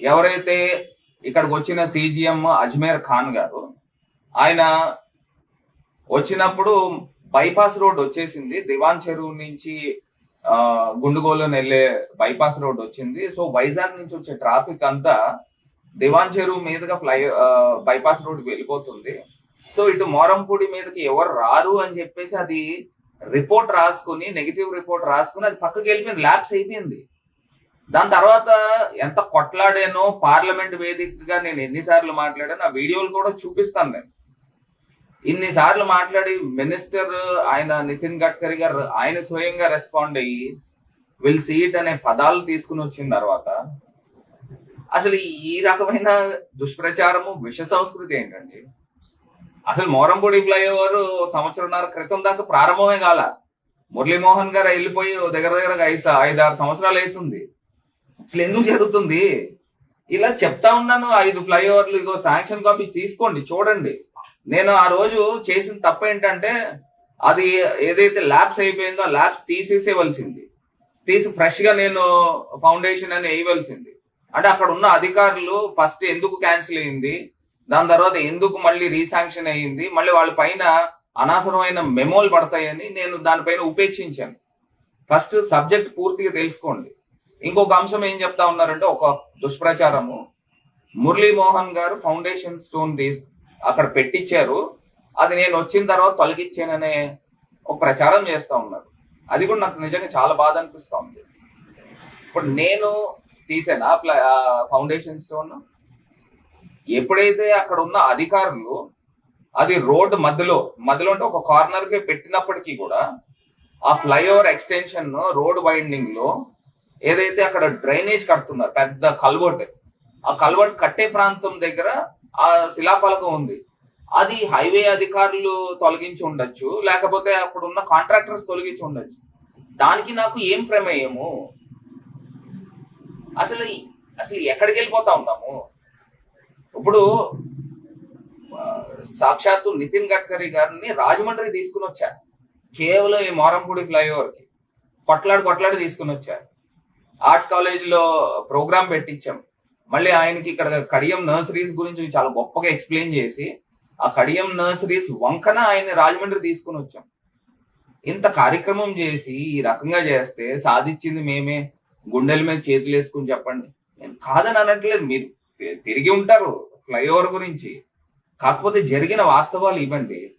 ఎవరైతే ఇక్కడికి వచ్చిన సీజీఎం అజ్మేర్ ఖాన్ గారు ఆయన వచ్చినప్పుడు బైపాస్ రోడ్ వచ్చేసింది. దివాన్ చెరువు నుంచి ఆ, వెళ్ళే బైపాస్ రోడ్ వచ్చింది. సో వైజాగ్ నుంచి వచ్చే ట్రాఫిక్ అంతా దివాన్ చెరువు మీదుగా ఫ్లై బైపాస్ రోడ్ వెళ్ళిపోతుంది. సో ఇటు మోరంపూడి మీదకి ఎవరు రారు అని చెప్పేసి అది రిపోర్ట్ రాసుకుని నెగిటివ్ రిపోర్ట్ రాసుకుని అది పక్కకి వెళ్ళిపోయింది. ల్యాబ్స్ అయిపోయింది. దాని తర్వాత ఎంత కొట్లాడానో పార్లమెంట్ వేదికగా నేను ఎన్నిసార్లు మాట్లాడాను ఆ వీడియోలు కూడా చూపిస్తాను నేను. ఇన్నిసార్లు మాట్లాడి మినిస్టర్ ఆయన నితిన్ గడ్కరీ గారు ఆయన స్వయంగా రెస్పాండ్ అయ్యి విల్ సీట్ అనే పదాలు తీసుకుని వచ్చిన తర్వాత అసలు ఈ రకమైన దుష్ప్రచారము విష సంస్కృతి ఏంటండి? అసలు మోరంపూడి ఫ్లైఓవర్ సంవత్సరంన్నర క్రితం దాకా ప్రారంభమే కాల. మురళీమోహన్ గారు వెళ్ళిపోయి దగ్గర దగ్గర ఐదు ఐదు ఆరు సంవత్సరాలు అవుతుంది. అసలు ఎందుకు జరుగుతుంది? ఇలా చెప్తా ఉన్నాను ఐదు ఫ్లైఓవర్లు ఇగో శాంక్షన్ కాపీ తీసుకోండి చూడండి. నేను ఆ రోజు చేసిన తప్పు ఏంటంటే అది ఏదైతే ల్యాబ్స్ అయిపోయిందో ఆ ల్యాబ్స్ తీసేసేవలసింది తీసి ఫ్రెష్గా నేను ఫౌండేషన్ అని వేయవలసింది. అంటే అక్కడ ఉన్న అధికారులు ఫస్ట్ ఎందుకు క్యాన్సిల్ అయింది దాని తర్వాత ఎందుకు మళ్ళీ రీశాంక్షన్ అయ్యింది మళ్ళీ వాళ్ళ పైన అనవసరమైన మెమోలు పడతాయని నేను దానిపైన ఉపేక్షించాను. ఫస్ట్ సబ్జెక్ట్ పూర్తిగా తెలుసుకోండి. ఇంకొక అంశం ఏం చెప్తా ఉన్నారంటే ఒక దుష్ప్రచారము. మురళీ మోహన్ గారు ఫౌండేషన్ స్టోన్ తీసి అక్కడ పెట్టించారు అది నేను వచ్చిన తర్వాత తొలగించాననే ఒక ప్రచారం చేస్తా ఉన్నారు. అది కూడా నాకు నిజంగా చాలా బాధ అనిపిస్తూ ఉంది. ఇప్పుడు నేను తీసాను ఆ ఫౌండేషన్ స్టోన్. ఎప్పుడైతే అక్కడ ఉన్న అధికారులు అది రోడ్డు మధ్యలో మధ్యలో అంటే ఒక కార్నర్కే పెట్టినప్పటికీ కూడా ఆ ఫ్లైఓవర్ ఎక్స్టెన్షన్ రోడ్ వైండింగ్లో ఏదైతే అక్కడ డ్రైనేజ్ కడుతున్నారు పెద్ద కల్వర్ట్ ఆ కల్వర్ట్ కట్టే ప్రాంతం దగ్గర ఆ శిలాఫలకం ఉంది. అది హైవే అధికారులు తొలగించి ఉండొచ్చు లేకపోతే అప్పుడు ఉన్న కాంట్రాక్టర్స్ తొలగించి ఉండొచ్చు. దానికి నాకు ఏం ప్రమేయము? అసలు అసలు ఎక్కడికి వెళ్ళిపోతా ఉన్నాము ఇప్పుడు సాక్షాత్తు నితిన్ గడ్కరీ గారిని రాజమండ్రి తీసుకుని వచ్చారు కేవలం ఈ మోరంపూడి ఫ్లైఓవర్కి. కొట్లాడి కొట్లాడి తీసుకుని వచ్చారు ఆర్ట్స్ కాలేజ్లో ప్రోగ్రామ్ పెట్టించాం. మళ్ళీ ఆయనకి ఇక్కడ కడియం నర్సరీస్ గురించి చాలా గొప్పగా ఎక్స్ప్లెయిన్ చేసి ఆ కడియం నర్సరీస్ వంకన ఆయన రాజమండ్రి తీసుకుని వచ్చాం. ఇంత కార్యక్రమం చేసి ఈ రకంగా చేస్తే సాధించింది మేమే. గుండెల మీద చేతులు వేసుకుని చెప్పండి. నేను కాదని అనట్లేదు. మీరు తిరిగి ఉంటారు ఫ్లైఓవర్ గురించి. కాకపోతే జరిగిన వాస్తవాలు ఇవ్వండి.